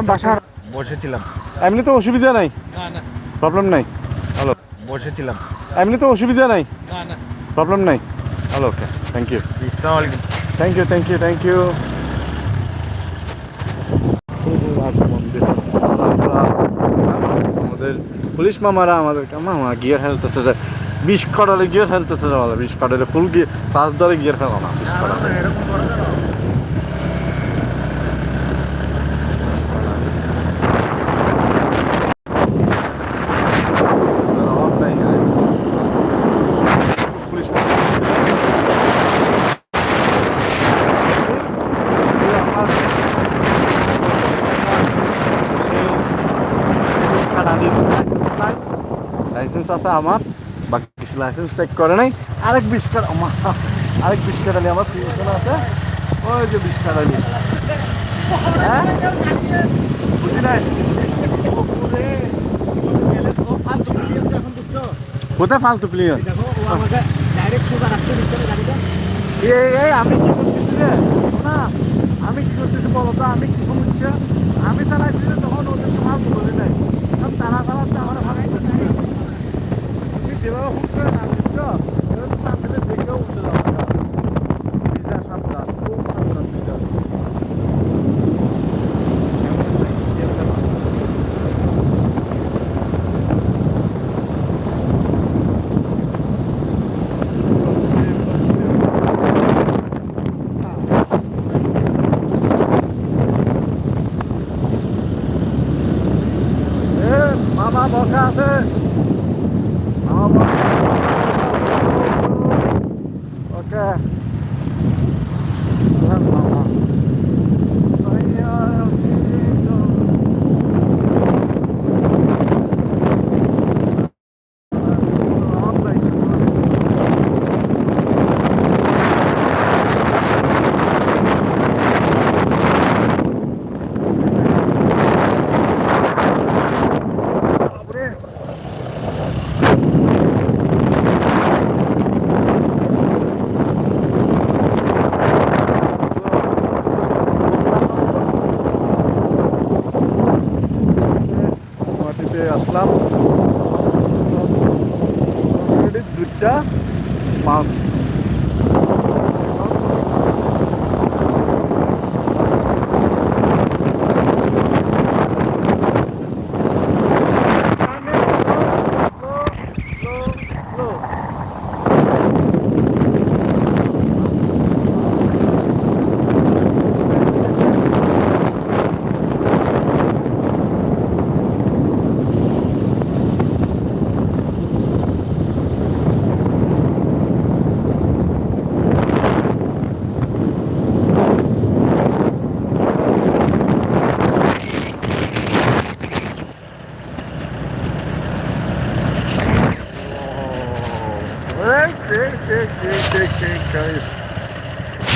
আমার বাসা বসেছিলাম। এমনি তো অসুবিধা নাই। না না। প্রবলেম নাই। হ্যালো বসেছিলাম। এমনি তো অসুবিধা নাই। না না। প্রবলেম নাই। Hello okay thank you thank you thank you thank you আমাদের পুলিশ মামারা আমাদের মামা গিয়ার হেলতেছে যে বিশ কডালে গিয়ার হেলতেছে আমাদের বিশ কডালে ফুল গিয়ে পাঁচ দরে গিয়ার ফেলো না বিশ কডালে এরকম করো কেন অভাব নাই এখানে। পুলিশ মামা এই আমার সেই পুলিশ কাটারির লাইসেন্স নাই লাইসেন্স আছে আমার। বাকি কিছু লাইসেন্স চেক করে নাই। আরেক বিশ আমার আরেক বিশ কাটালি আমার পিছনে আছে। ওই যে বিশ কাটালি হ্যাঁ? বুঝি নাই? কোথায় ফালতু প্লেয়ার এই আমি কি করতেছি রে? না আমি কি করতেছি বলো তো আমি কি সমস্যা আমি চালাইছি তখন ওদের ফালতু বলি নাই তারা চালাচ্ছে আমার ভাগাই তুমি যেভাবে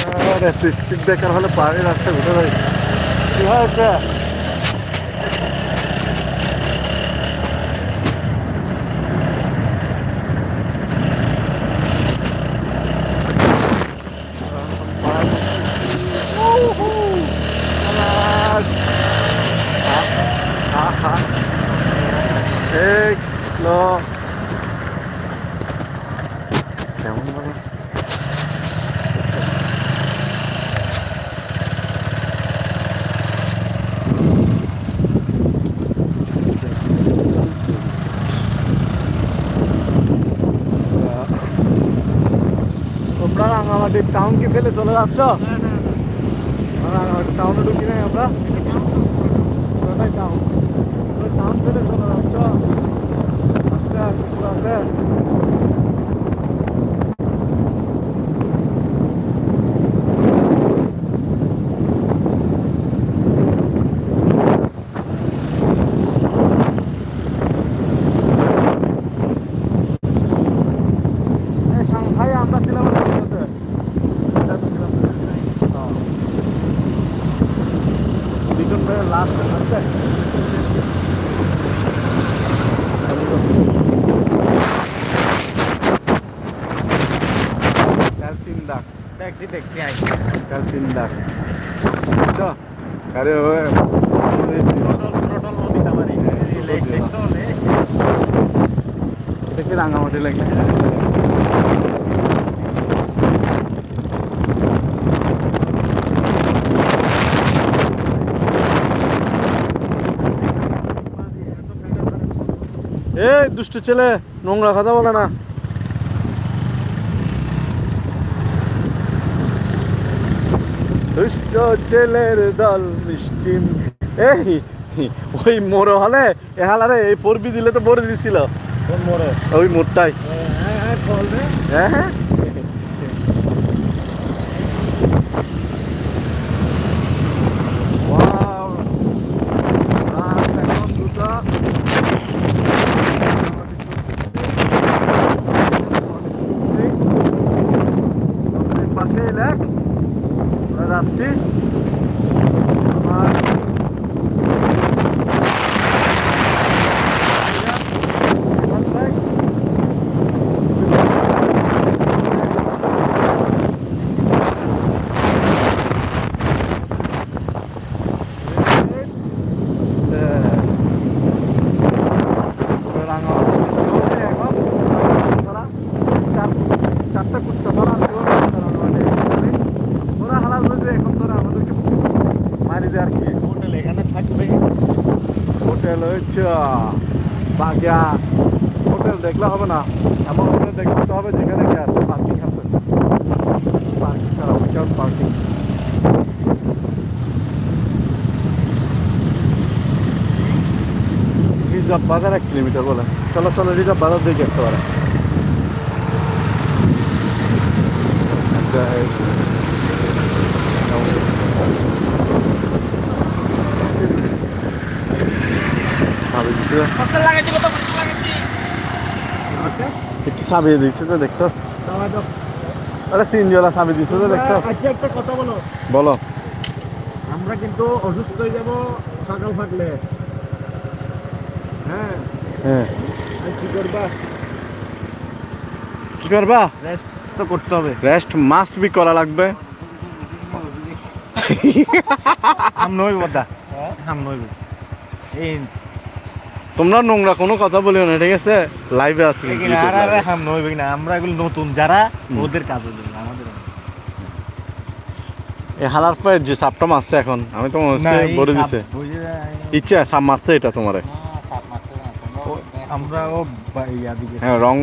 স্পিড ব্রেকার হলে পাহাড়ি রাস্তা ঘুরে যাই কি হয়েছে? ঠিক লো কেমন বলো রাঙামাটি টাউন কি ফেলে চলে যাচ্ছ? টাউনে ঢুকি নাই আমরা। কোথায় টাউন টাউন ফেলে চলে যাচ্ছ। আস্তে আস্তে আছে এই সাংহাই আমরা ছিলাম ওর মধ্যে। এটা তো ছিলাম না। হ্যাঁ। লিটন ভাইয়ের last আসছে। লাখ ট্যাক্সি ট্যাক্সি আই কাল লাখ বুঝছ? আরে ওই এটা কি রাঙামাটি লাগে এ দুষ্ট ছেলে নোংরা কথা বলে না। দুষ্ট ছেলের দল মিষ্টি এই ওই মোর হলে এ হালারে এই পরবি দিলে তো ভরে দিছিল। ওই মোড়টাই। হ্যাঁ হ্যাঁ Wow! রাত এখন দুটো। আমাদের পাশে লেক আমরা যাচ্ছি আমার চারটা কুত্তা ধরা ওরা হালাল হয়েছে এখন ধরে আমাদেরকে মারি আর কি। এখানে থাকবে। হোটেল হচ্ছে বাগিয়া। হোটেল দেখলে হবে না। এমন হোটেল দেখতে হবে যেখানে কি আছে পার্কিং আছে। পার্কিং ছাড়া পার্কিং রিজার্ভ বাজার এক কিলোমিটার বলে। চলো চলো রিজার্ভ বাজার দেখে আসতে পারে সাবে দিছে একটু দিচ্ছে তো দেখছ? আরে সিনজলা সাবিয়ে দিচ্ছে তো দেখছ? আচ্ছা একটা কথা বলো। বলো। আমরা কিন্তু অসুস্থ হয়ে যাব সকাল থাকলে হ্যাঁ? হ্যাঁ। কি করবা? কি করবা? রেস্ট তো করতে হবে। রেস্ট মাস্ট বি করা লাগবে। হাম নইব বদা হাম নইব। এই তোমরা নোংরা কোনো কথা বলিও না ঠিক আছে? লাইভে আছে আমরা এগুলো নতুন যারা ওদের কাজ আমাদের এই হালার পায়ে যে সাপটা মারছে এখন আমি তো মনে বলে দিছে। ইচ্ছা সাপ মারছে এটা তোমারে। ও- আমরা ও হ্যাঁ রং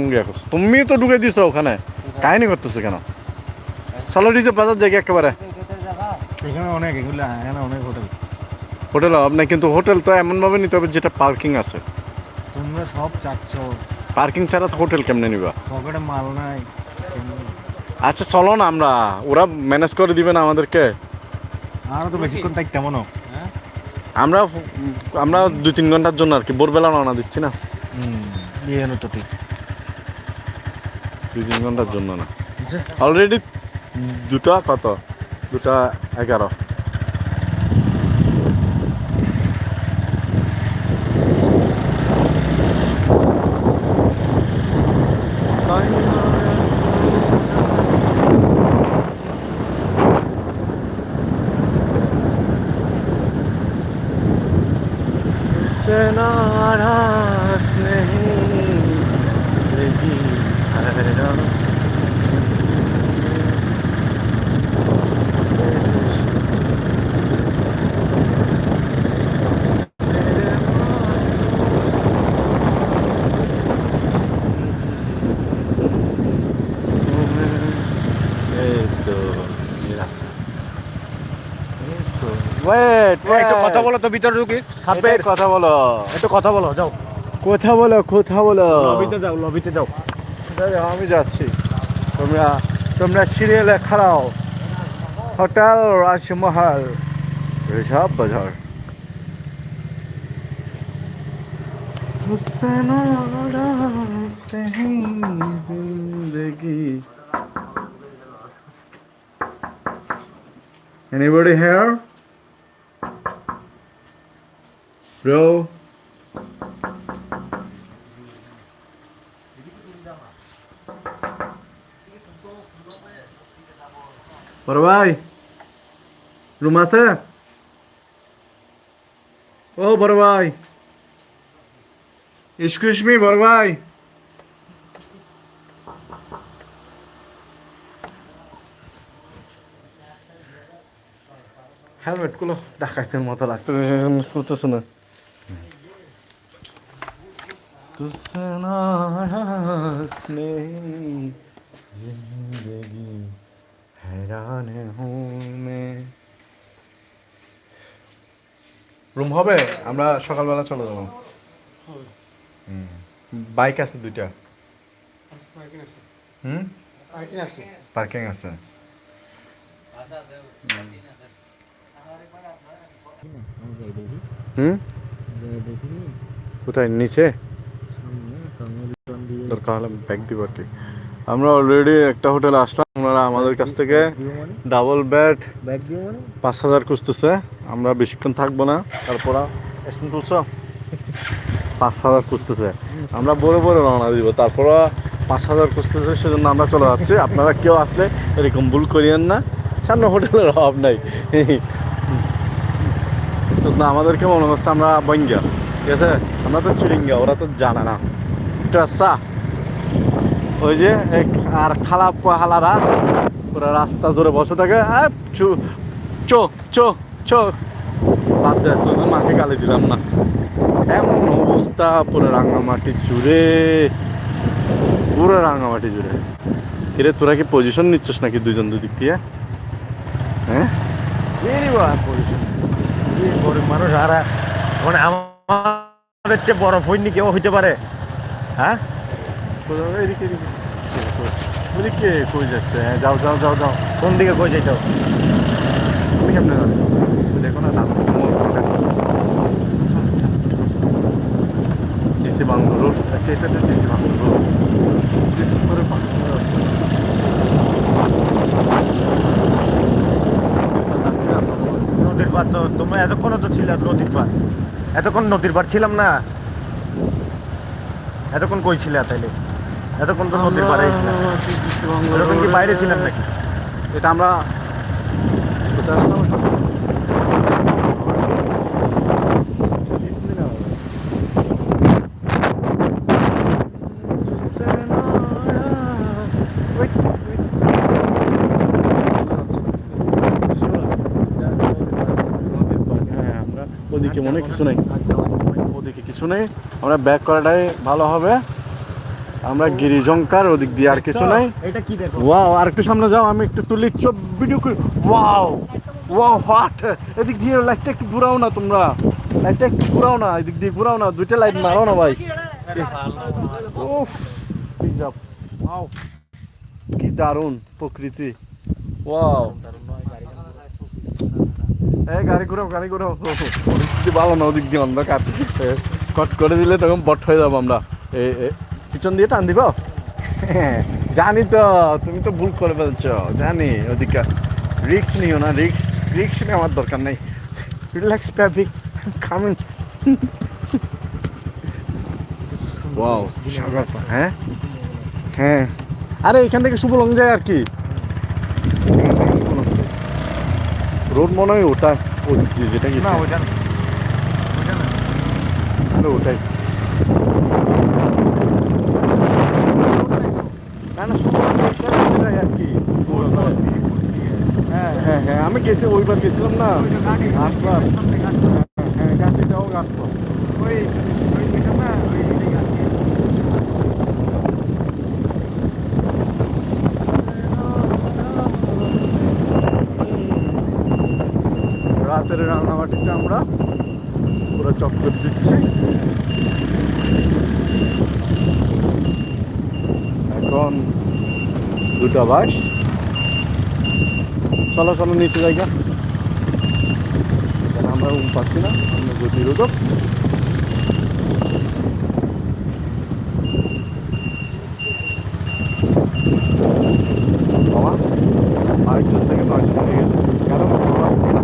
তুমি তো ঢুকে দিছো ওখানে। কাহিনী করতেছো কেন? চলো ডিজে বাজার দেখি একেবারে। এখানে অনেক এগুলো এখানে অনেক হোটেল হোটেল আপনার কিন্তু হোটেল তো এমন ভাবে নিতে হবে যেটা পার্কিং আছে। তোমরা সব চাচ্ছ। পার্কিং ছাড়া তো হোটেল কেমনে নিবা? পকেটে মাল নাই আচ্ছা চলো না আমরা। ওরা ম্যানেজ করে দিবে না আমাদেরকে। আরও তো বেশিক্ষণ থাকতে মনো আমরা আমরা দুই তিন ঘণ্টার জন্য আর কি ভোরবেলা রওনা দিচ্ছি না? হুম ইয়ে তো ঠিক। দুই তিন ঘণ্টার জন্য না। অলরেডি দুটা কত? দুটা এগারো। তো ভিতরে ঢুকি। কথা বলো। একটু কথা বলো যাও। কথা বলো কথা বলো। লবিতে যাও লবিতে যাও। আমি যাচ্ছি। তোমরা তোমরা সিরিয়ালে খাড়াও। হোটেল রাজমহল। রিজার্ভ বাজার। জিন্দগি। Anybody here Bro? বড় ভাই রুম আছে ও বড় ভাই এক্সকিউজ মি বড় ভাই হেলমেটগুলো ডাকাইতের মতো লাগতেছে করতেছে না तुझसे नाराज नहीं जिंदगी हैरान हूँ मैं রুম হবে আমরা সকালবেলা চলে যাবো বাইক আছে দুইটা হুম পার্কিং আছে হুম কোথায় নিচে দরকার হলে ব্যাগ দিব আর কি। আমরা অলরেডি একটা হোটেলে আসলাম ওনারা আমাদের কাছ থেকে ডাবল দিয়ে মানে? পাঁচ হাজার খুঁজতেছে আমরা বেশিক্ষণ থাকব না তারপর তুলছ পাঁচ হাজার খুঁজতেছে। আমরা বড় বড় রওনা দিব তারপর পাঁচ হাজার খুঁজতেছে সেজন্য আমরা চলে যাচ্ছি। আপনারা কেউ আসলে এরকম ভুল করিয়েন না সামনে হোটেলের অভাব নাই। আমাদেরকে মনে হচ্ছে আমরা বঙ্গা ঠিক আছে? আমরা তো চিরিঙ্গা ওরা তো জানে না। একটু ওই যে আর খালা হালারা পুরো রাস্তা জোরে বসে থাকে। চো চো চো বাদ মাকে গালি দিলাম না। এমন অবস্থা পুরো রাঙামাটি জুড়ে। পুরো রাঙামাটি জুড়ে। কিরে, তোরা কি পজিশন নিচ্ছিস নাকি দুজন দুদিক দিয়ে? হ্যাঁ? গরিব মানুষ, আর মানে আমাদের চেয়ে বড় ফৈনি কেউ হইতে পারে। হ্যাঁ? এদিকে এদিকে। এদিকে কই যাচ্ছে? হ্যাঁ যাও যাও যাও যাও। কোন দিকে কই যাইতো তুমি কেমনে যাবে দেখো না দাম ডিসি বাংলো রোড আচ্ছা এটা তো ডিসি বাংলো রোড। ডিসি করে বাংলো নদীর পার তো তোমরা এতক্ষণও তো ছিল নদীর পার। এতক্ষণ নদীর পার ছিলাম না। এতক্ষণ কই ছিলে তাইলে এতক্ষণ তো নদীর পাড়ে ছিলাম এতক্ষণ কি বাইরে ছিলাম নাকি এটা হ্যাঁ, আমরা ওদিকে মনে কিছু নেই ওদিকে কিছু নেই আমরা ব্যাক করাটাই ভালো হবে। আমরা গিরিজঙ্কার ওদিক দিয়ে আর কিছু নাই। এটা কি দেখো? ওয়াও আর একটু সামনে যাও আমি একটু তুলি। চোপ ভিডিও করি। ওয়াও ওয়াও হোয়াট এদিক দিয়ে লাইটটা একটু ঘুরাও না তোমরা। লাইটটা একটু ঘুরাও না এদিক দিয়ে ঘুরাও না। দুইটা লাইট মারো না ভাই। উফ কি যাব ওয়াও কি দারুণ প্রকৃতি। ওয়াও এই গাড়ি ঘুরাও গাড়ি ঘুরাও। ভালো না ওদিক দিয়ে অন্ধকার। কট করে দিলে তখন বট হয়ে যাব আমরা। পিছন দিয়ে টান দিব? হ্যাঁ, জানি তো তুমি তো ভুল করে ফেলছো জানি ওদিকে। রিক্স নিও না রিক্স রিক্স নেওয়ার দরকার নেই। রিল্যাক্স প্যাবিক কামিং ওয়াও সাগর হ্যাঁ? হ্যাঁ। আরে এখান থেকে শুভ লং যায় আর কি। রোড মনে হয় ওটা যেটা গেছে। না না। আরে ওটাই। না না আর কি হ্যাঁ হ্যাঁ হ্যাঁ আমি গেছি ওইবার গেছিলাম না আসলাম হ্যাঁ আসলো ওই। রাতের রান্নাবাটিতে আমরা পুরো চক্কর দিচ্ছি। এখন দুটা বাস। চলো চলো, নিচে জায়গা আমরা উম পাচ্ছি না, আমরা গতিরোধক বাবা আরেকজন থেকে নয়জন হয়ে গেছে কেন বলতে পারছি না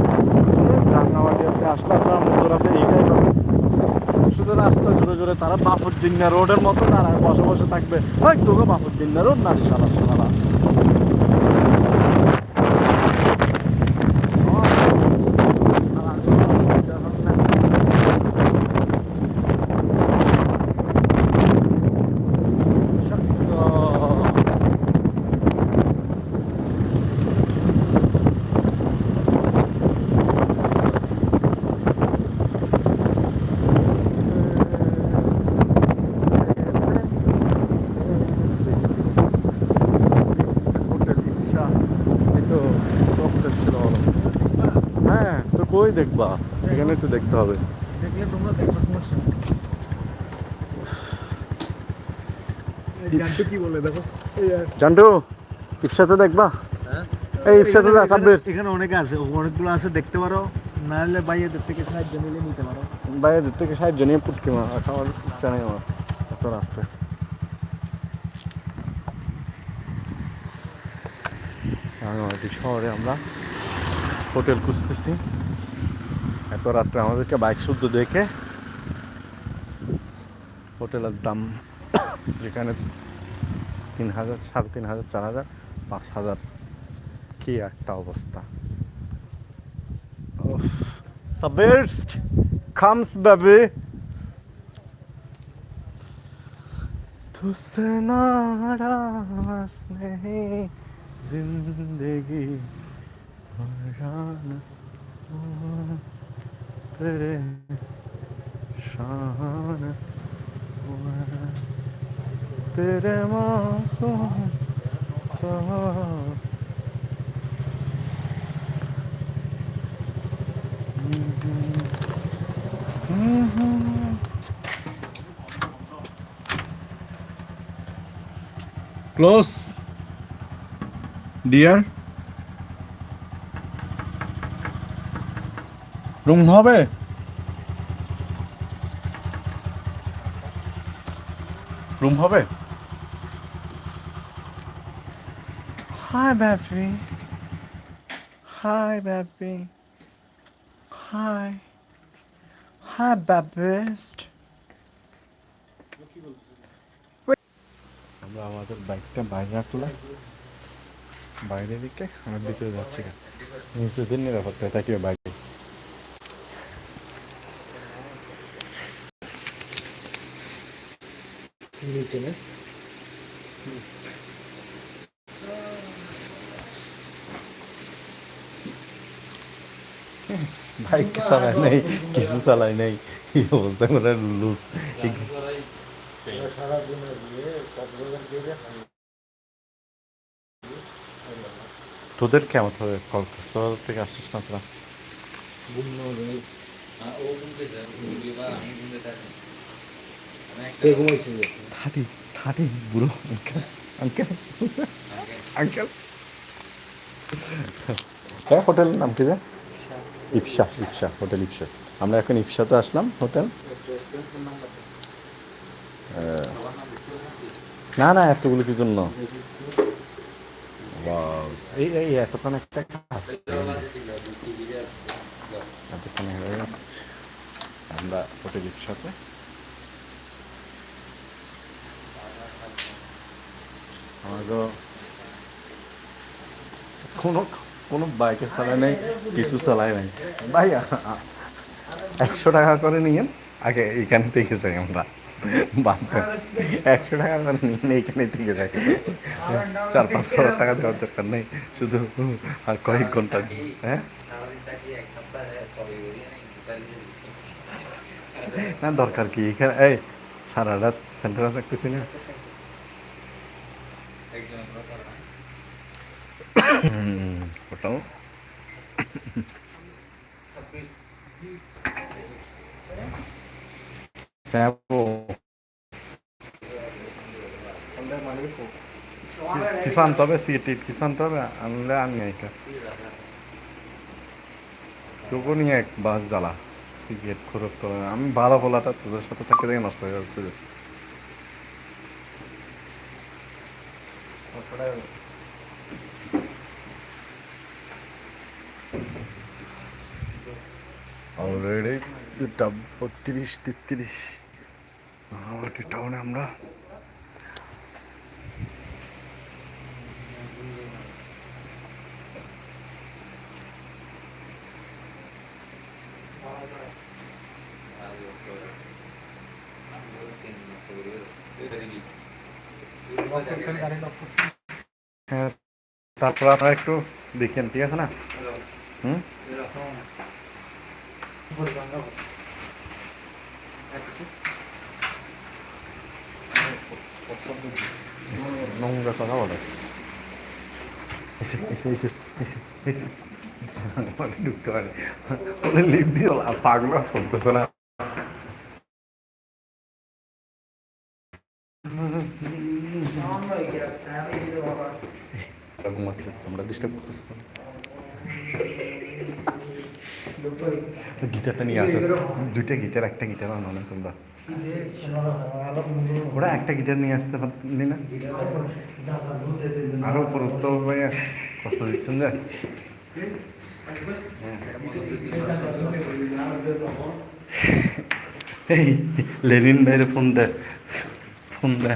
রান্নাবাড়িতে আসলে আপনারা মধ্যরাতে এইটাই পাবেন শুধু জোরে তারা বাফুদ্দিন রোডের মতো দাঁড়ায় বসে বসে থাকবে। তোকে বাফুদ্দিন রোড নারী সারা সালা কই দেখবা? এখানে তো দেখতে হবে। দেখলে তোমরা দেখবে সমস্যা। কি বলে দেখো। ইপসাতে দেখবা? হ্যাঁ? এই ইপসাতে যা সাব্বির। এখানে অনেক আছে অনেকগুলো আছে দেখতে পারো। বাইরেদের থেকে সাহায্য নিলে নিতে পারো। থেকে সাহায্য নিয়ে পুটকি মার খাওয়ার ইচ্ছা নেই আমার এত রাত্রে। রাঙামাটি শহরে আমরা হোটেল খুঁজতেছি। এত রাত্রে আমাদেরকে বাইক শুদ্ধ দেখে হোটেলের দাম যেখানে তিন হাজার সাড়ে তিন হাজার চার হাজার পাঁচ হাজার কি একটা অবস্থা সাবেস্ট comes baby तुझसे नाराज नहीं जिंदगी তেরে শান তেরে মাসুম সাহাব ক্লোজ। ডিয়ার। রুম হবে? রুম হবে? হাই ব্যাপি হাই ব্যাপি হাই হাই ব্যাপেস্ট আমরা আমাদের বাইকটা বাইরে রাখলাম বাইরে দিকে আমার ভিতরে যাচ্ছি। নিচেদের নিরাপত্তায় থাকি বাইকে নিচে না? বাইক চালায় নাই? কিছু চালায় নাই। এই অবস্থা করে লুজ। তোদের কেমন হবে কক্সবাজার থেকে আসছিস না তোরা? বুড়ো আঙ্কেল আঙ্কেল আঙ্কেল হ্যাঁ হোটেলের নাম কি ইপসা ইপসা হোটেল ইপসা আমরা এখন ইপসাতে আসলাম, হোটেল। না না, এতগুলো কি জন্য? এই এই, এতক্ষণ একটা এতক্ষণ আমরা হোটেল ইপসাতে কোনো কোনো বাইকে চালায় নাই, কিছু চালায় নাই। ভাই একশো টাকা করে নিয়ে আগে এখানে থেকে যাই আমরা। বাঁধতে একশো টাকা করে নিয়ে এইখানে থেকে যাই। চার পাঁচ হাজার টাকা দেওয়ার দরকার নেই, শুধু, আর কয়েক ঘণ্টা। হ্যাঁ? না, দরকার কি? এখানে, এই, সারা রাত সেন্টারে থাকতেছি না। ওটাও স্যাবো কিছু আনতে হবে সিটিট কিছু আনতে আনলে আনি এটা তোকে নিয়ে এক বাস জ্বালা সিগারেট খরচ করে আমি ভালো বলাটা তোদের সাথে থাকতে থেকে নষ্ট হয়ে। যাচ্ছে যে। অলরেডি দুটা বত্রিশ তেত্রিশ। আমাদের টাউনে আমরা। তারপর আপনারা একটু দেখেন, ঠিক আছে না? হুম? নোংরা কথা বলে। মানে ঢুকতে পারে। মানে লিপ দিয়ে পাগল চলতেছে না। ঘুমাচ্ছে, তোমরা ডিস্টার্ব করতেছো গিটারটা নিয়ে আসো। দুইটা গিটার, একটা গিটার আনো না তোমরা। ওরা একটা গিটার নিয়ে আসতে পারলি না আরও উপর উত্তর ভাইয়া কষ্ট দিচ্ছেন যে। এই, লেনিন ভাইয়ের ফোন দে ফোন দে।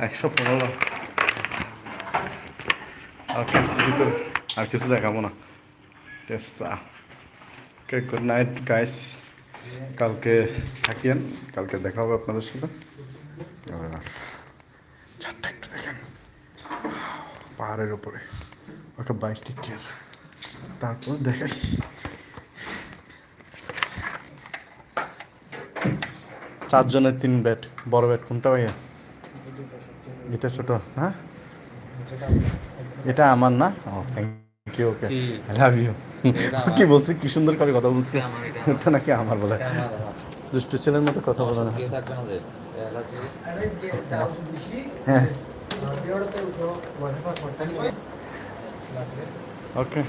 একশো পনেরো ওকে ভিতরে আর কিছু দেখাবো না ওকে গুড নাইট গাইস কালকে থাকিয়েন কালকে দেখা হবে আপনাদের সাথে আর চারটা একটু দেখেন পাহাড়ের উপরে ওকে বাইক টেক কেয়ার তারপর দেখাই চারজনের তিন ব্যাট বড় ব্যাট কোনটা ভাইয়া? এটা ছোট হ্যাঁ এটা আমার না? ও thank you okay? I love you এটা কি বলছি? কি সুন্দর করে কথা বলছে। এটা এটা। নাকি আমার বলে। দুষ্টু ছেলের মতো কথা বলে না। কে থাকবে না রে? অ্যালার্জি? হ্যাঁ। ওকে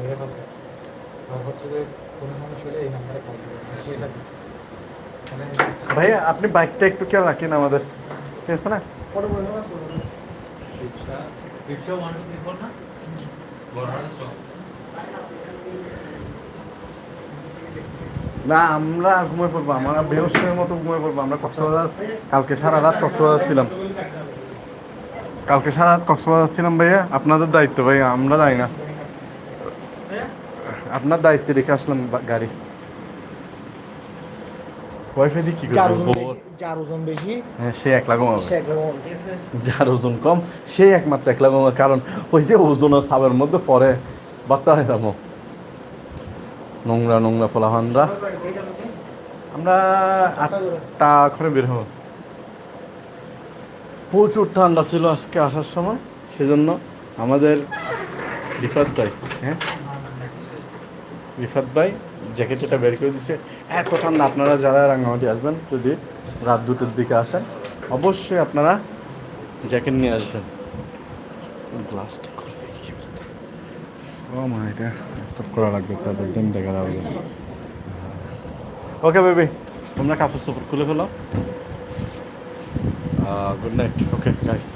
এই যে wifi password দে। বেহস এটা ঘুমো ঘুমে গেছে ওকে ভাইয়া আপনি বাইকটা একটু খেয়াল রাখেন আমাদের। ঠিক আছে না? রিক্সা রিক্সা ওয়ান টু থ্রি ফোর না? আমরা ঘুমিয়ে পড়ব আমরা বেহসের মতো ঘুমিয়ে পড়ব আমরা কক্সবাজার কালকে সারা রাত কক্সবাজার ছিলাম। কালকে সারা রাত কক্সবাজার ছিলাম ভাইয়া আপনাদের দায়িত্ব ভাইয়া আমরা যাই না। আপনার দায়িত্বে রেখে আসলাম গাড়ি। ওয়াইফাই দিয়ে কি যার ওজন বেশি যার ওজন বেশি হ্যাঁ সে এক লাখ হবে সে একদম ঠিক আছে। যার ওজন কম সেই একমাত্র কারণ ওই যে ওজন সাবের মধ্যে পরে বার্তা হয়ে যাব। নোংরা নোংরা ফলাহানরা আমরা আটটা করে বের হব। প্রচুর ঠান্ডা ছিল আজকে আসার সময় সেজন্য আমাদের ভাই হ্যাঁ? রিফাত ভাই জ্যাকেটটা বের করে দিছে। এত ঠান্ডা, আপনারা যারা রাঙ্গামাটি আসবেন, যদি রাত দুটোর দিকে আসেন, অবশ্যই আপনারা জ্যাকেট নিয়ে আসবেন। গ্লাসটা দেখি ও মা, এটা স্টপ করা লাগবে, তারপর দিন দেখা যাবে। ওকে বেবি তোমরা কাপড় সাপড় খুলে ফেলো। Good night okay guys